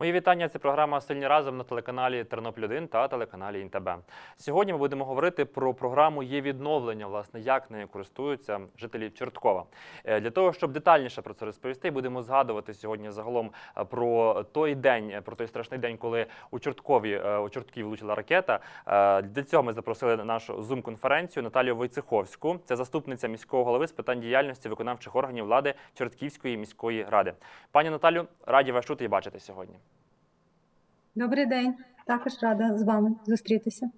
Мої вітання. Це програма Сильні разом на телеканалі Тернопіль 1 та телеканалі ІНТБ. Сьогодні ми будемо говорити про програму є відновлення, власне, як нею користуються жителі Чорткова. Е, Для того, щоб детальніше про це розповісти, будемо згадувати сьогодні загалом е, про той день, е, про той страшний день, коли у Чорткові у Чортків влучила ракета. Для цього ми запросили на нашу зум-конференцію Наталію Войцеховську. Це заступниця міського голови з питань діяльності виконавчих органів влади Чортківської міської ради. Пані Наталю, раді вас чути і бачити сьогодні. Добрий день. Також рада з вами зустрітися.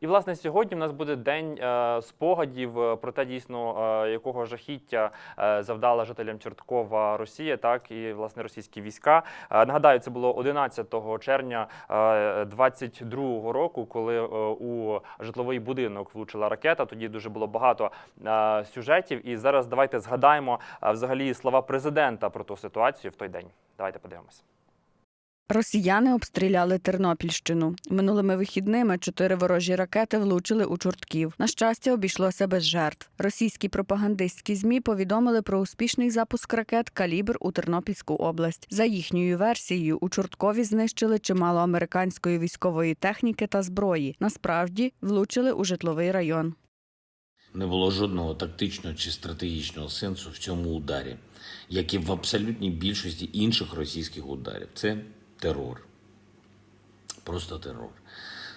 І власне сьогодні в нас буде день е, спогадів про те, дійсно е, якого жахіття е, завдала жителям Чорткова Росія, так і власне російські війська. Нагадаю, це було 11 червня е, 22 року, коли у житловий будинок влучила ракета. Тоді дуже було багато сюжетів. І зараз давайте згадаємо взагалі слова президента про ту ситуацію в той день. Давайте подивимося. Росіяни обстріляли Тернопільщину. Минулими вихідними чотири ворожі ракети влучили у чортків. На щастя, обійшлося без жертв. Російські пропагандистські змі повідомили про успішний запуск ракет Калібр у Тернопільську область. За їхньою версією, у Чорткові знищили чимало американської військової техніки та зброї. Насправді влучили у житловий район. Не було жодного тактичного чи стратегічного сенсу в цьому ударі, як і в абсолютній більшості інших російських ударів. Це терор. Просто терор.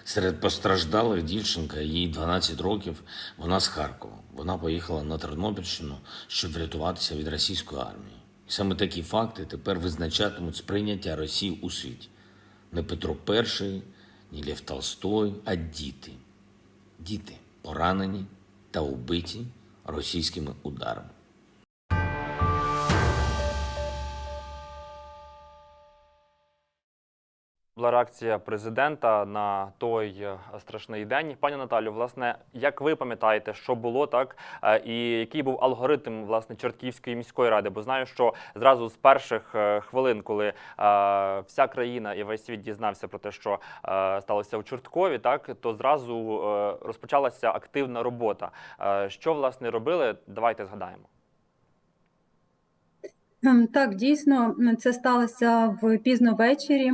Серед постраждалих дівчинка, їй 12 років, вона з Харкова. Вона поїхала на Тернопільщину, щоб врятуватися від російської армії. І саме такі факти тепер визначатимуть сприйняття Росії у світі. Не Петро І, ні Лев Толстой, а діти. Діти поранені та убиті російськими ударами. Була реакція президента на той е, страшний день. Пані Наталю, власне, як ви пам'ятаєте, що було так, е, і який був алгоритм власне Чортківської міської ради? Бо знаю, що зразу з перших е, хвилин, коли вся країна і весь світ дізнався про те, що сталося у Чорткові, так то зразу розпочалася активна робота. Що власне робили? Давайте згадаємо. Ем, Так, дійсно, це сталося в пізно ввечері.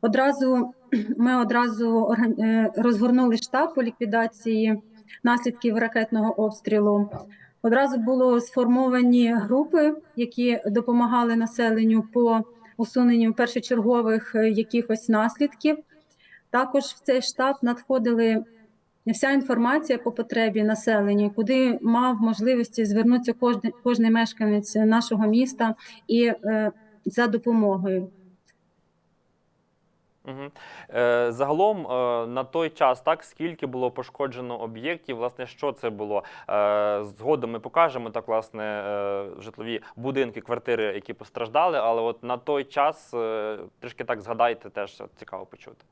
Одразу ми одразу е, розгорнули штаб по ліквідації наслідків ракетного обстрілу. Одразу було сформовані групи, які допомагали населенню по усуненню першочергових е, якихось наслідків. Також в цей штаб надходили вся інформація по потребі населення, куди мав можливості звернутися кожен, кожний мешканець нашого міста і е, за допомогою. Угу. Е, загалом е, на той час, так скільки було пошкоджено об'єктів, власне, що це було? Е, згодом ми покажемо так, власне, е, житлові будинки, квартири, які постраждали, але от на той час е, трішки так згадайте, теж цікаво почути.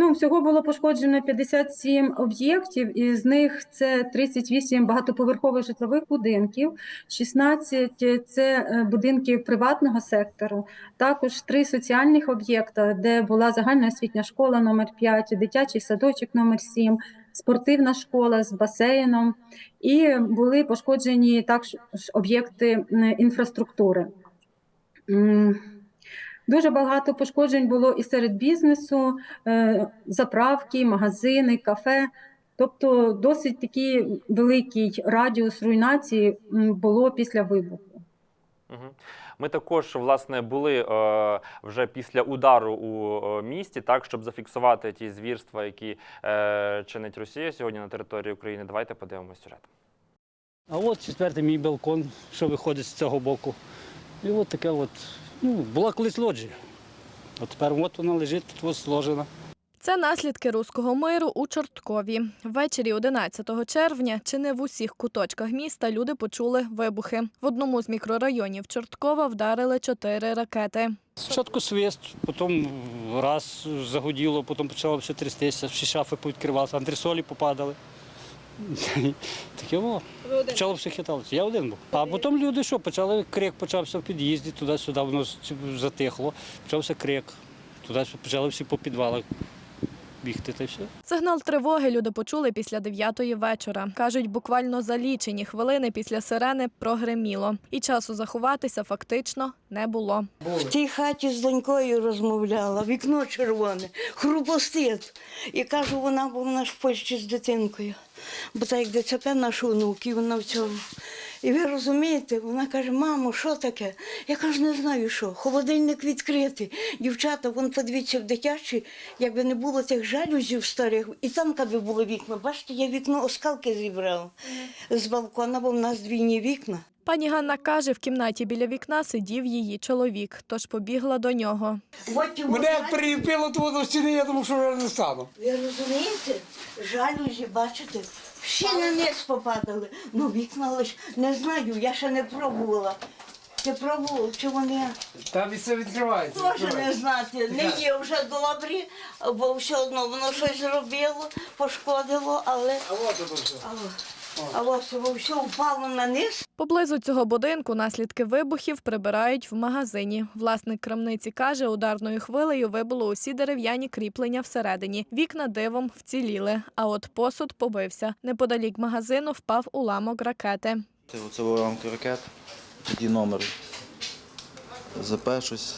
Ну, всього було пошкоджено 57 об'єктів, і з них це 38 багатоповерхових житлових будинків, 16 – це е, будинки приватного сектору, також три соціальних об'єкта, де була загальна освітня школа номер 5, дитячий садочок номер 7, спортивна школа з басейном, і були пошкоджені також об'єкти інфраструктури. Дуже багато пошкоджень було і серед бізнесу, е, заправки, магазини, кафе. Тобто досить такий великий радіус руйнації було після вибуху. Ми також власне були е, вже після удару у е, місті, так щоб зафіксувати ті звірства, які е, чинить Росія сьогодні на території України. Давайте подивимося сюжет. А от четвертий мій балкон, що виходить з цього боку. І от таке от, ну, була колись лоджія. От тепер от вона лежить, тут ось сложена. Це наслідки руського миру у Чорткові. Ввечері 11 червня чи не в усіх куточках міста люди почули вибухи. В одному з мікрорайонів Чорткова вдарили чотири ракети. Спочатку свист, потім раз загуділо, потім почало все трястися, всі шафи повідкривалися, антресолі попадали. Таке о. Почало все хиталося. Я один був. А потім люди що, почали крик почався в під'їзді, туди-сюди, воно затихло, почався крик. Туди почали всі по підвалах бігти та й все. Сигнал тривоги люди почули після 9-ї вечора. Кажуть, буквально за лічені хвилини після сирени прогреміло. І часу заховатися фактично не було. В тій хаті з донькою розмовляла, вікно червоне, хрупостит. І кажу, вона, бо вона ж в Польщі з дитинкою. Бо так як ДЦП наш онук, і вона в цьому. І ви розумієте, вона каже, мамо, що таке? Я кажу, не знаю що. Холодильник відкритий. Дівчата, вон подивіться в дитячий, якби не було тих жалюзів старих, і там би було вікна. Бачите, я вікно оскалки зібрала з балкона, бо в нас двійні вікна. Пані Ганна каже, в кімнаті біля вікна сидів її чоловік, тож побігла до нього. От Мене як приліпило до стіни, я думав, що вже не стану. Ви розумієте? Жалюзі, бачите, всі на низ попадали. Ну, вікна лиш не знаю, я ще не пробувала. Ти пробував, чи вони Там і все відкривається. теж не знати. Не є вже добрі, бо все одно воно щось зробило, пошкодило, але А от воно все. а ось все впало на низ. Поблизу цього будинку наслідки вибухів прибирають в магазині. Власник крамниці каже, ударною хвилею вибуло усі дерев'яні кріплення всередині. Вікна дивом вціліли, а от посуд побився. Неподалік магазину впав уламок ракети. Це оце уламки ракет, тоді номер ЗП щось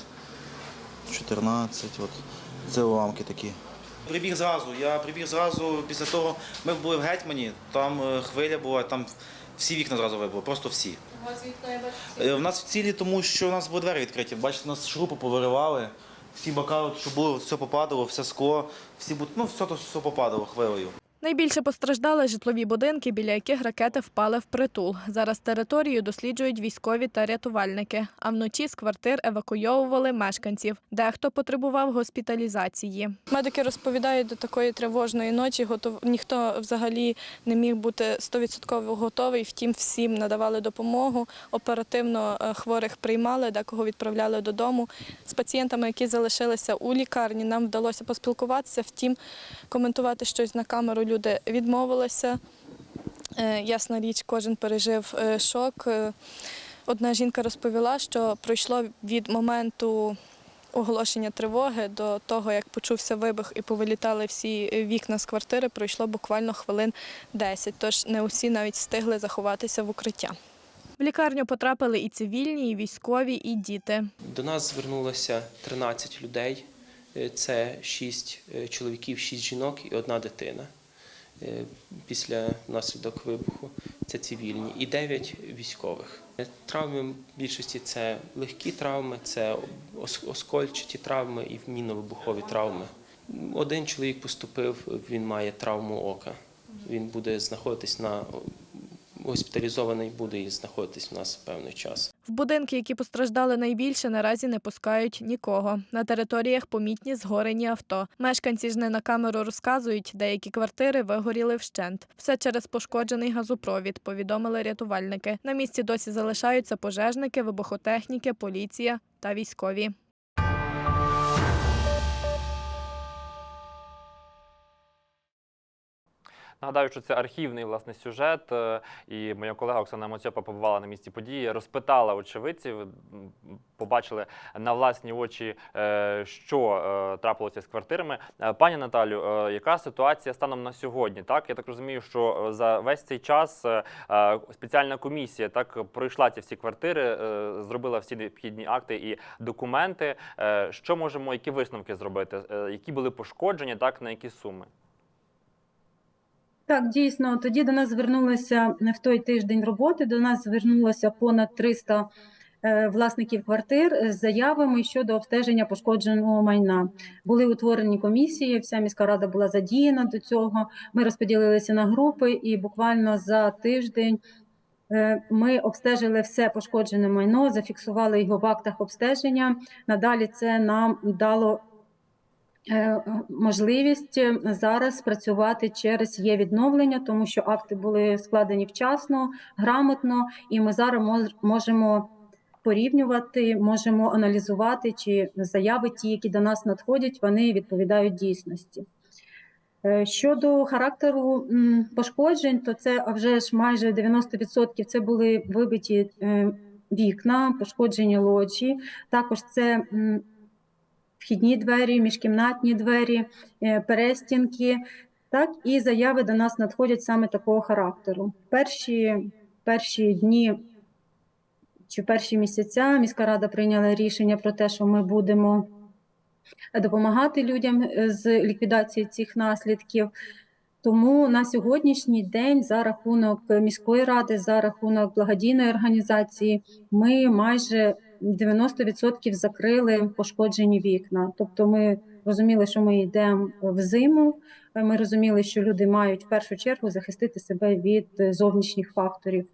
14, от. це уламки такі. Прибіг зразу, я прибіг зразу після того, ми були в Гетьмані, там е, хвиля була, там всі вікна зразу вибило, просто всі. У вас вікна, я бачу? У нас в цілі, тому що у нас були двері відкриті. Бачите, нас шурупи повиривали, всі бока, от, що було, все попадало, все скло, всі, ну, все, то все попадало хвилею. Найбільше постраждали житлові будинки, біля яких ракети впали в притул. Зараз територію досліджують військові та рятувальники. А вночі з квартир евакуйовували мешканців. Дехто потребував госпіталізації. Медики розповідають, до такої тривожної ночі ніхто взагалі не міг бути 100% готовий. Втім, всім надавали допомогу. Оперативно е, хворих приймали, декого відправляли додому. З пацієнтами, які залишилися у лікарні, нам вдалося поспілкуватися. Втім, коментувати щось на камеру люди відмовилися. Е, Ясна річ, кожен пережив е, шок. Е, Одна жінка розповіла, що пройшло від моменту оголошення тривоги до того, як почувся вибух і повилітали всі вікна з квартири, пройшло буквально хвилин 10, тож не усі навіть встигли заховатися в укриття. В лікарню потрапили і цивільні, і військові, і діти. До нас звернулося 13 людей. Це 6 чоловіків, 6 жінок і одна дитина. Е, Після наслідок вибуху це цивільні і 9 військових. Е, Травми в більшості це легкі травми, це оскольчаті травми і мінно-вибухові травми. Один чоловік поступив, він має травму ока. Він буде знаходитись на госпіталізований, буде і знаходитись у нас певний час. В будинки, які постраждали найбільше, наразі не пускають нікого. На територіях помітні згорені авто. Мешканці ж не на камеру розказують, деякі квартири вигоріли вщент. Все через пошкоджений газопровід, повідомили рятувальники. На місці досі залишаються пожежники, вибухотехніки, поліція та військові. Нагадаю, що це архівний власне сюжет, е, і моя колега Оксана Моцьопа побувала на місці події, розпитала очевидців, побачили на власні очі, е, що е, трапилося з квартирами. Пані Наталю, яка ситуація станом на сьогодні? Так, я так розумію, що за весь цей час спеціальна комісія так пройшла ці всі квартири, зробила всі необхідні акти і документи. Що можемо, які висновки зробити? Які були пошкодження, так на які суми? Так, дійсно, тоді до нас звернулося в той тиждень роботи. До нас звернулося понад 300 е, власників квартир з заявами щодо обстеження пошкодженого майна. Були утворені комісії, вся міська рада була задіяна до цього. Ми розподілилися на групи, і буквально за тиждень е, ми обстежили все пошкоджене майно, зафіксували його в актах обстеження. Надалі це нам дало е, можливість е, зараз працювати через є відновлення, тому що акти були складені вчасно, грамотно, і ми зараз можемо порівнювати, можемо аналізувати, чи заяви, ті, які до нас надходять, вони відповідають дійсності. Е, Щодо характеру пошкоджень, то це вже ж майже 90% це були вибиті е, вікна, пошкоджені лоджі. Також це вхідні двері, міжкімнатні двері, е, перестінки. Так і заяви до нас надходять саме такого характеру. Перші, перші дні чи перші місяця міська рада прийняла рішення про те, що ми будемо допомагати людям е, з ліквідації цих наслідків. Тому на сьогоднішній день за рахунок міської ради, за рахунок благодійної організації, ми майже 90% закрили пошкоджені вікна. Тобто, ми розуміли, що ми йдемо в зиму. Ми розуміли, що люди мають в першу чергу захистити себе від е, зовнішніх факторів.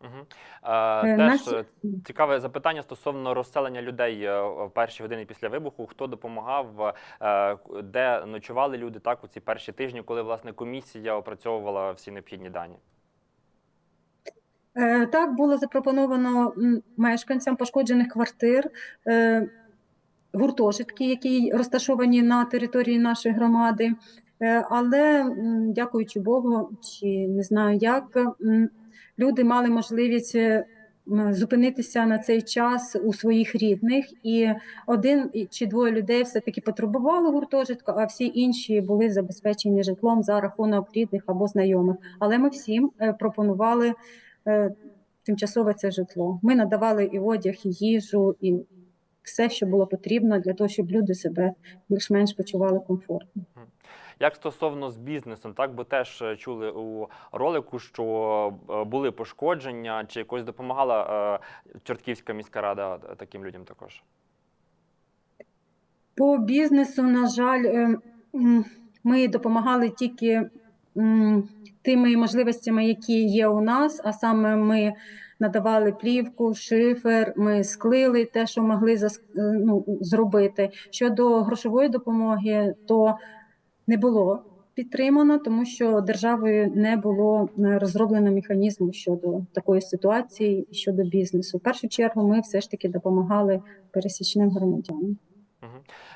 Угу. Е, Теж нас- е, цікаве запитання стосовно розселення людей е, в перші години після вибуху. Хто допомагав, е, де ночували люди так у ці перші тижні, коли власне комісія опрацьовувала всі необхідні дані? Е, Так, було запропоновано мешканцям пошкоджених квартир е, гуртожитки, які розташовані на території нашої громади. Е, Але, дякуючи Богу, чи не знаю як, люди мали можливість зупинитися на цей час у своїх рідних, і один чи двоє людей все-таки потребували гуртожитку, а всі інші були забезпечені житлом за рахунок рідних або знайомих. Але ми всім пропонували тимчасове це житло. Ми надавали і одяг, і їжу, і все, що було потрібно для того, щоб люди себе більш-менш почували комфортно. Як стосовно з бізнесом, так бо теж е, чули у ролику, що е, були пошкодження, чи якось допомагала е, Чортківська міська рада е, таким людям також? По бізнесу, на жаль, е, ми допомагали тільки тими можливостями, які є у нас, а саме ми надавали плівку, шифер, ми склили те, що могли е, ну, зробити. Щодо грошової допомоги, то не було підтримано, тому що державою не було е, розроблено механізму щодо такої ситуації, щодо бізнесу. В першу чергу ми все ж таки допомагали пересічним громадянам.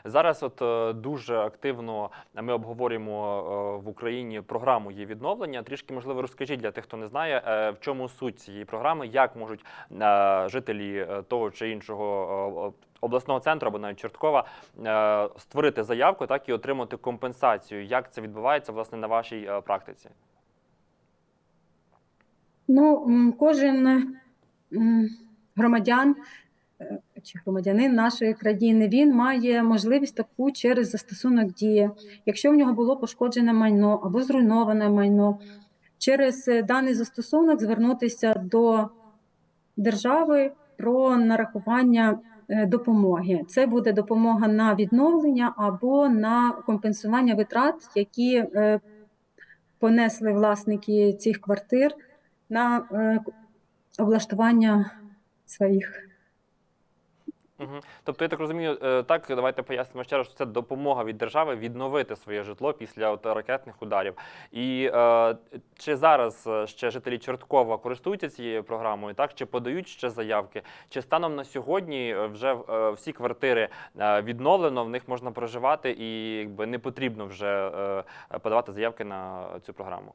Зараз от е, дуже активно ми обговорюємо е, в Україні програму її відновлення. Трішки можливо розкажіть для тих, хто не знає, е, в чому суть цієї програми, як можуть жителі того чи іншого обласного центру або навіть Чорткова е, створити заявку, так і отримати компенсацію. Як це відбувається власне на вашій практиці? Ну, кожен громадян чи громадянин нашої країни він має можливість таку через застосунок дії. Якщо в нього було пошкоджене майно або зруйноване майно, через е, даний застосунок звернутися до держави про нарахування е, допомоги. Це буде допомога на відновлення або на компенсування витрат, які е, понесли власники цих квартир на облаштування своїх. Угу. Тобто, я так розумію, е, так давайте пояснимо ще раз, що це допомога від держави відновити своє житло після от ракетних ударів. І е, чи зараз е, ще жителі Чорткова користуються цією програмою, так чи подають ще заявки? Чи станом на сьогодні е, вже всі квартири відновлено, в них можна проживати, і якби не потрібно вже подавати заявки на цю програму?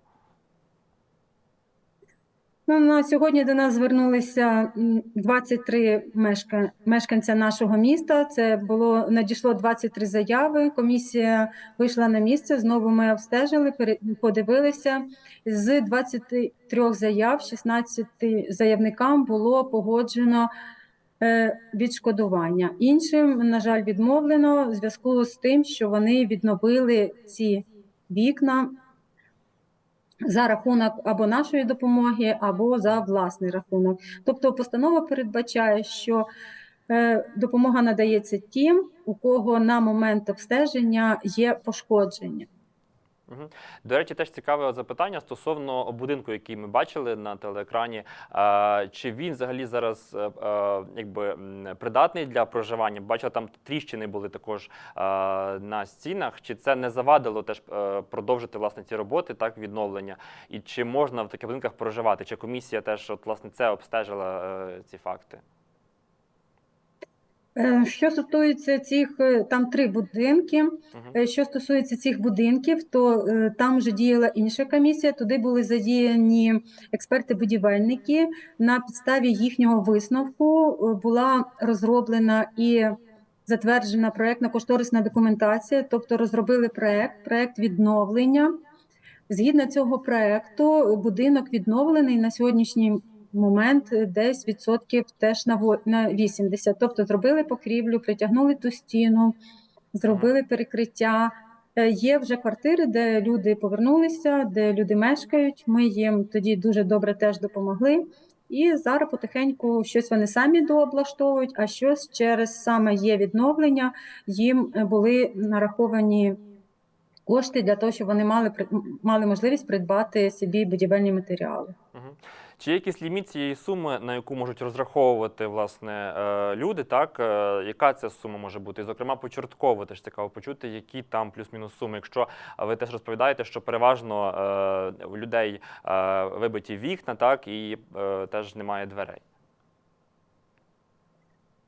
Ну, на сьогодні до нас звернулися м, 23 мешка... мешканця нашого міста. Це було надійшло 23 заяви. Комісія вийшла на місце. Знову ми обстежили, подивилися. З 23 заяв 16 заявникам було погоджено е, відшкодування. Іншим, на жаль, відмовлено в зв'язку з тим, що вони відновили ці вікна за рахунок або нашої допомоги, або за власний рахунок. Тобто постанова передбачає, що е, допомога надається тим, у кого на момент обстеження є пошкодження. Мгм. До речі, теж цікаве запитання стосовно будинку, який ми бачили на телеекрані. Чи він взагалі зараз е, е, якби придатний для проживання? Бачила, там тріщини були також е, на стінах. Чи це не завадило теж продовжити власне ці роботи, так відновлення? І чи можна в таких будинках проживати? Чи комісія теж от власне це обстежила ці факти? Е, Що стосується цих, е, там три будинки. Е, Що стосується цих будинків, то там вже діяла інша комісія. Туди були задіяні експерти-будівельники. На підставі їхнього висновку була розроблена і затверджена проєктно-кошторисна документація, тобто розробили проєкт, проєкт відновлення. Згідно цього проєкту, будинок відновлений на сьогоднішній момент десь відсотків теж на во- на 80. Тобто зробили покрівлю, притягнули ту стіну, зробили перекриття. Е, Є вже квартири, де люди повернулися, де люди мешкають. Ми їм тоді дуже добре теж допомогли. І зараз потихеньку щось вони самі дооблаштовують, а щось через саме є відновлення. Їм е, були нараховані кошти для того, щоб вони мали мали можливість придбати собі будівельні матеріали. Чи є якийсь ліміт цієї суми, на яку можуть розраховувати власне е, люди? Так, Е, яка ця сума може бути? І, зокрема, по Чорткову теж цікаво почути, які там плюс-мінус суми. Якщо ви теж розповідаєте, що переважно е, у людей вибиті вікна, так і теж немає дверей.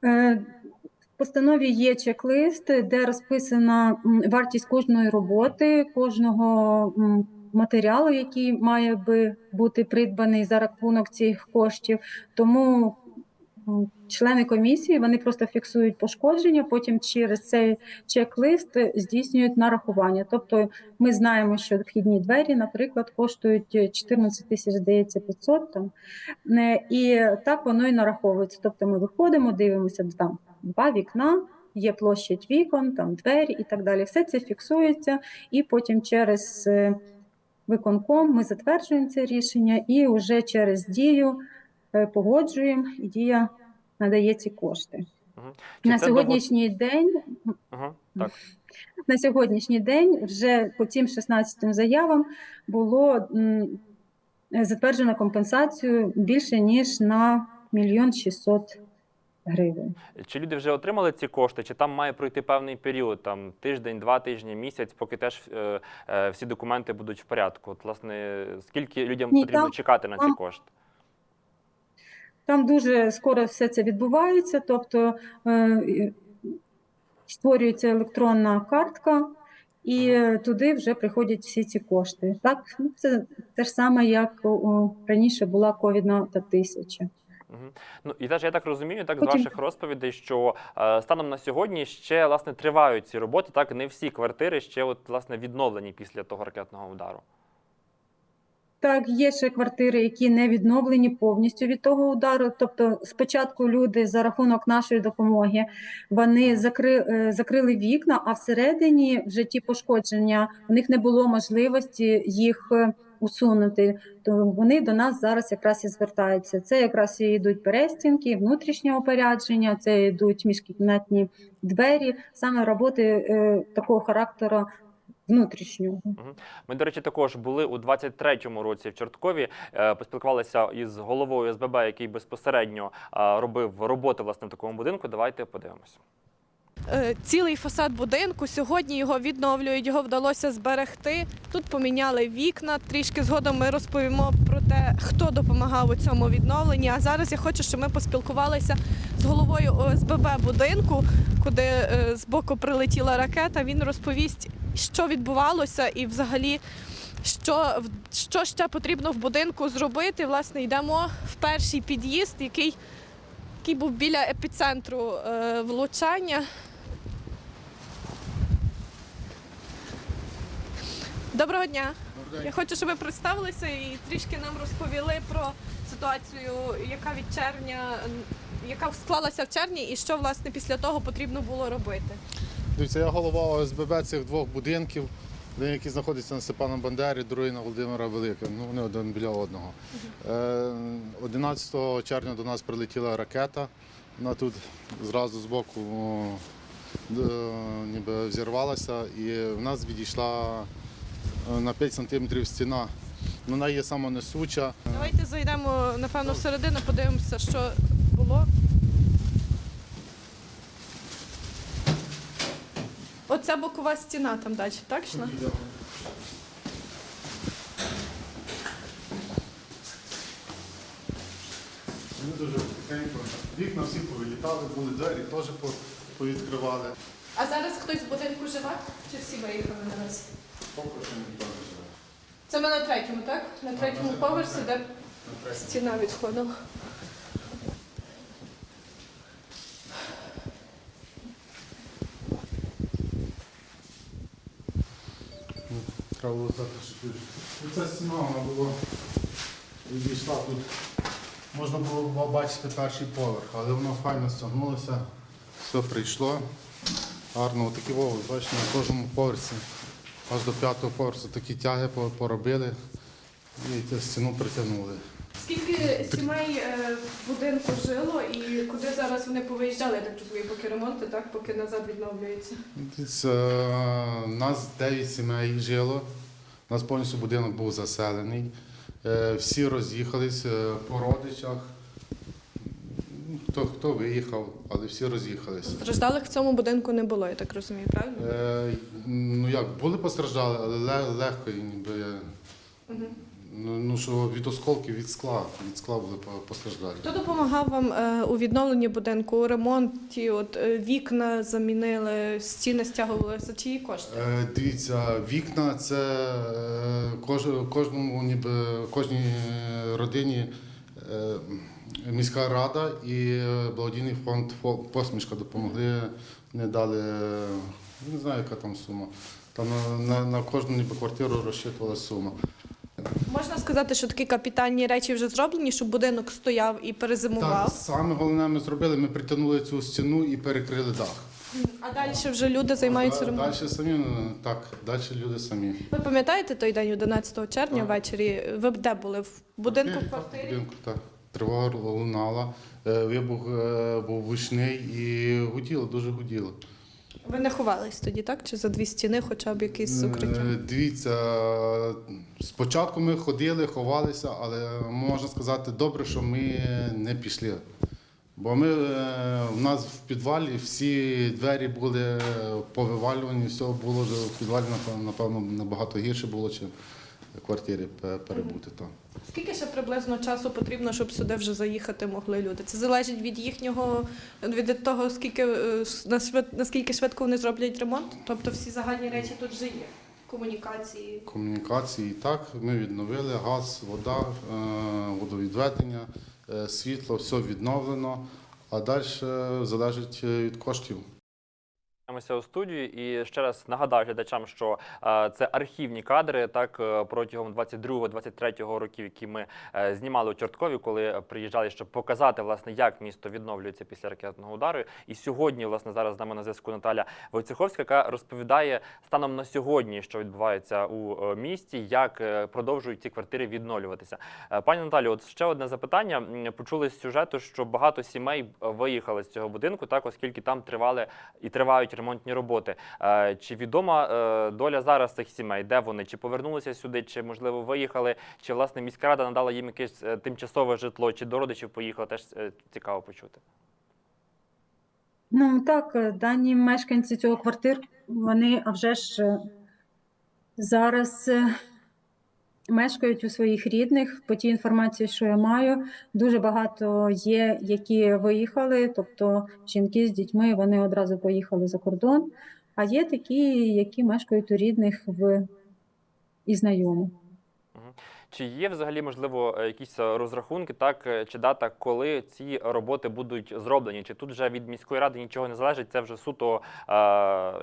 В постанові є чек-лист, де розписана вартість кожної роботи, кожного матеріалу, який має би бути придбаний за рахунок цих коштів. Тому члени комісії вони просто фіксують пошкодження, потім через цей чек-лист здійснюють нарахування. Тобто ми знаємо, що вхідні двері, наприклад, коштують 14 тисяч, здається, 500 там. І так воно і нараховується. Тобто ми виходимо, дивимося там два вікна, є площадь вікон, там двері і так далі. Все це фіксується, і потім через е, виконком ми затверджуємо це рішення, і вже через дію е, погоджуємо, і дія надає ці кошти. Чи На сьогоднішній день Ага, так. на сьогоднішній день вже по цим 16 заявам було затверджено компенсацію більше ніж на мільйон 600 гривень. Чи люди вже отримали ці кошти, чи там має пройти певний період, там тиждень, два тижні, місяць, поки теж е, е, всі документи будуть в порядку? От, власне, скільки людям Ні, потрібно там- чекати на ці кошти? Там дуже скоро все це відбувається, тобто е, створюється електронна картка, і туди вже приходять всі ці кошти. Так, ну, це те ж саме, як раніше була ковідна та тисяча. Мгм. Ну і теж я так розумію, так з Потім- ваших розповідей, що е, станом на сьогодні ще власне тривають ці роботи. Так не всі квартири ще от власне відновлені після того ракетного удару. Так, є ще квартири, які не відновлені повністю від того удару. Тобто, спочатку люди за рахунок нашої допомоги вони закри, е, закрили вікна, а всередині вже ті пошкодження у них не було можливості їх е, усунути. То вони до нас зараз якраз і звертаються. Це якраз і йдуть перестінки, внутрішнє опорядження, це йдуть міжкімнатні двері, саме роботи е, такого характеру внутрішнього. Ми, до речі, також були у 23-му році в Чорткові. е, Поспілкувалися із головою СББ, який безпосередньо робив роботи власне в такому будинку. Давайте подивимося. Е, Цілий фасад будинку. Сьогодні його відновлюють, його вдалося зберегти. Тут поміняли вікна. Трішки згодом ми розповімо про те, хто допомагав у цьому відновленні. А зараз я хочу, щоб ми поспілкувалися з головою ОСББ будинку, куди е, збоку прилетіла ракета. Він розповість, що відбувалося, і взагалі. Що, що ще потрібно в будинку зробити? Власне, йдемо в перший під'їзд, який, який був біля епіцентру е, влучання. Доброго дня. Я хочу, щоб ви представилися і трішки нам розповіли про ситуацію, яка від червня, яка склалася в червні, і що власне після того потрібно було робити. Дивіться, я голова ОСББ цих двох будинків, один, який знаходиться на Степана Бандері, другий на Володимира Великого. Ну, вони один біля одного. Е, 11 червня до нас прилетіла ракета. Вона тут зразу збоку о, д- ніби взірвалася і в нас відійшла е, на 5 сантиметрів стіна. Вона є самонесуча. Давайте зайдемо напевно всередину, подивимося, що було. Оця бокова стіна там далі, так? йшла? Вони дуже тихенько. Вікна всі повилітали, були двері теж повідкривали. А зараз хтось в будинку живе? Чи всі виїхали наразі? поки не живе. Це ми на третьому, так? На третьому поверсі, де стіна відходила. Треба було запишити. Ця стіна вона була відійшла тут. Можна було бачити перший поверх, але воно файно стягнулося, все прийшло. Гарно, отакі вови, бачите, на кожному поверсі аж до п'ятого поверсу такі тяги поробили і стіну притягнули. Скільки сімей е, в будинку жило і куди зараз вони повиїжджали, я так розумію, поки ремонти, так, поки назад відновлюється? Е, нас 9 сімей жило. У нас повністю будинок був заселений. Е, Всі роз'їхались по родичах. Хто, хто виїхав, але всі роз'їхались. Страждалих в цьому будинку не було, я так розумію, правильно? Е, Ну як, були постраждали, але ле- легко ніби. Мгм. Ну, ну що від осколків, від скла, від скла були по- постраждалі. Хто допомагав вам е, у відновленні будинку, у ремонті? От е, вікна замінили, стіни стягували за чиї кошти? Е, Дивіться, вікна це е, кож- кожному, ніби кожній е, родині е, міська рада і е, благодійний фонд посмішка допомогли. Не дали, е, не знаю, яка там сума. Там на, на, кожну ніби квартиру розчитувала сума. Можна сказати, що такі капітальні речі вже зроблені, щоб будинок стояв і перезимував. Так, саме головне ми зробили, ми притягнули цю стіну і перекрили дах. А далі вже люди займаються ремонтом. Далі самі, ну, так, далі люди самі. Ви пам'ятаєте той день, 11 червня Так. ввечері? Ви де були? В будинку в квартирі? будинку, так. Тривога лунала, е, вибух е, був гучний і гуділо, дуже гуділо. Ви не ховались тоді, так? Чи за дві стіни, хоча б якісь укриття? Е, Дивіться, спочатку ми ходили, ховалися, але можна сказати, добре, що ми не пішли. Бо ми, у нас в підвалі всі двері були повивалювані, все було в підвалі, напевно, набагато гірше було, чим в квартирі перебути там. Скільки ще приблизно часу потрібно, щоб сюди вже заїхати могли люди? Це залежить від їхнього від того, скільки е, наскільки швидко вони зроблять ремонт. Тобто всі загальні речі тут вже є. Комунікації. комунікації. Так, ми відновили газ, вода, е, водовідведення, е, світло, все відновлено, а далі залежить від коштів. Повертаємося у студію і ще раз нагадаю глядачам, що е, це архівні кадри так е, протягом 22-23 років, які ми е, знімали у Чорткові, коли приїжджали, щоб показати власне, як місто відновлюється після ракетного удару. І сьогодні, власне, зараз з нами на зв'язку Наталя Войцеховська, яка розповідає станом на сьогодні, що відбувається у місті, як продовжують ці квартири відновлюватися. Пані Наталю, от ще одне запитання. Почули з сюжету, що багато сімей виїхали з цього будинку, так оскільки там тривали і тривають ремонтні роботи. Е, Чи відома е, доля зараз цих сімей? Де вони? Чи повернулися сюди, чи можливо виїхали? Чи власне міська рада надала їм якесь е, тимчасове житло, чи до родичів поїхали? Теж цікаво почути. Ну так, дані мешканці цього квартир, вони а вже ж зараз мешкають у своїх рідних. По тій інформації, що я маю, дуже багато є, які виїхали, тобто жінки з дітьми, вони одразу поїхали за кордон. А є такі, які мешкають у рідних в і знайомих. Чи є взагалі можливо е, якісь е, розрахунки, так е, чи дата, коли ці роботи будуть зроблені? Чи тут вже від міської ради нічого не залежить? Це вже суто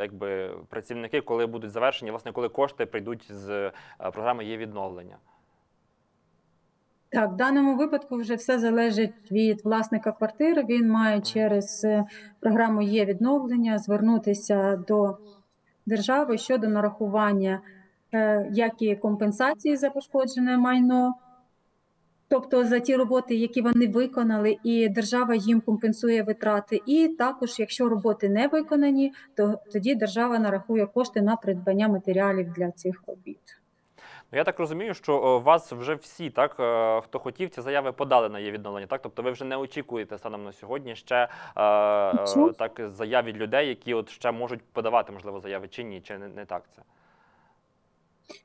якби працівники, коли будуть завершені, власне, коли кошти прийдуть з програми є відновлення. Так, в даному випадку вже все залежить від власника квартири. Він має через програму є відновлення звернутися до держави щодо нарахування як і компенсації за пошкоджене майно, тобто за ті роботи, які вони виконали, і держава їм компенсує витрати. І також, якщо роботи не виконані, то тоді держава нарахує кошти на придбання матеріалів для цих робіт. Ну, я так розумію, що е, вас вже всі, так е, хто хотів, ці заяви подали на є відновлення. Так, тобто ви вже не очікуєте станом на сьогодні ще е, е, так заяв від людей, які от ще можуть подавати, можливо, заяви чи ні, чи не, не так це.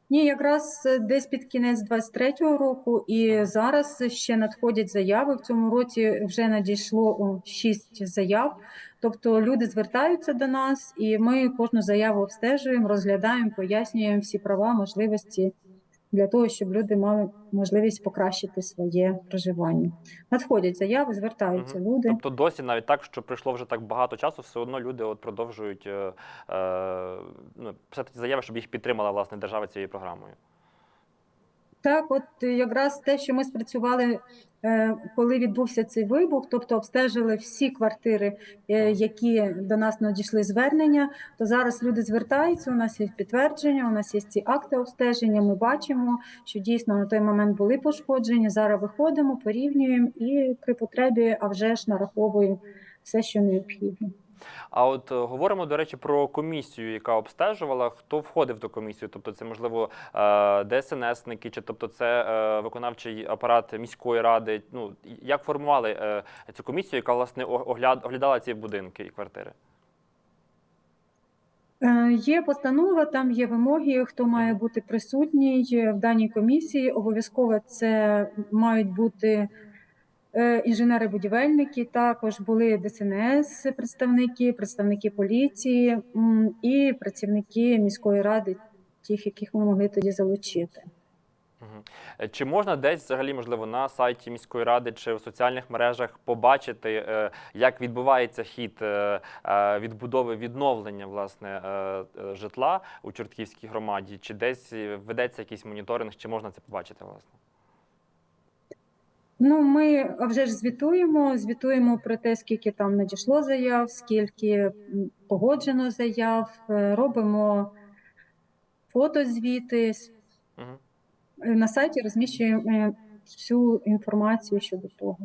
Ні, якраз е, десь під кінець 23-го року, і зараз ще надходять заяви. В цьому році вже надійшло шість 6 заяв. Тобто люди звертаються до нас, і ми кожну заяву обстежуємо, розглядаємо, пояснюємо всі права, можливості для того, щоб люди мали можливість покращити своє проживання. Надходять заяви, звертаються угу. люди. Тобто досі навіть так, що пройшло вже так багато часу, все одно люди от продовжують е, е, ну, писати заяви, щоб їх підтримала власне держава цією програмою. Так, от якраз те, що ми спрацювали, е, коли відбувся цей вибух, тобто обстежили всі квартири, е, які до нас надійшли звернення, то зараз люди звертаються. У нас є підтвердження, у нас є ці акти обстеження. Ми бачимо, що дійсно на той момент були пошкодження. Зараз виходимо, порівнюємо і при потребі, а вже ж нараховуємо все, що необхідно. А от е, говоримо, до речі, про комісію, яка обстежувала, хто входив в ту комісію. Тобто, це можливо е, ДСНСники, чи тобто це е, виконавчий апарат міської ради. Ну як формували цю комісію, яка власне оглядала ці будинки і квартири? Є постанова, там є вимоги, хто має бути присутній в даній комісії. Обов'язково це мають бути інженери-будівельники, також були ДСНС представники, представники поліції і працівники міської ради, тих, яких ми могли тоді залучити. Е, Чи можна десь взагалі, можливо, на сайті міської ради чи в соціальних мережах побачити, е, як відбувається хід е, е, відбудови відновлення власне е, е, житла у Чортківській громаді? Чи десь е, ведеться якийсь моніторинг, чи можна це побачити власне? Ну, ми вже ж звітуємо, звітуємо про те, скільки там надійшло заяв, скільки погоджено заяв, е, робимо фотозвіти. Е, На сайті розміщуємо е, всю інформацію щодо того.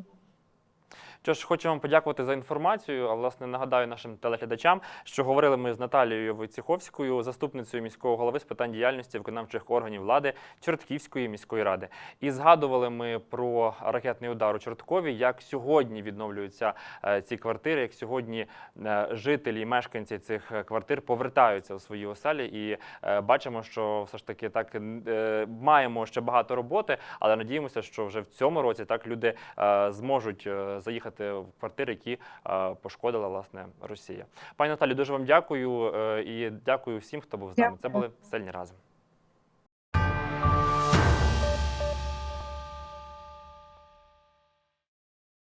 Що ж, хочу вам подякувати за інформацію. А власне нагадаю нашим телеглядачам, що говорили ми з Наталією Войціховською, заступницею міського голови з питань діяльності виконавчих органів влади Чортківської міської ради. І згадували ми про ракетний удар у Чорткові, як сьогодні відновлюються е, ці квартири, як сьогодні е, жителі і мешканці цих квартир повертаються у свої оселі. І е, бачимо, що все ж таки так маємо ще багато роботи, але надіємося, що вже в цьому році так люди зможуть е, заїхати в квартири, які е, пошкодила власне Росія. Пані Наталі, дуже вам дякую е, і дякую всім, хто був з нами. Це були сильні разом.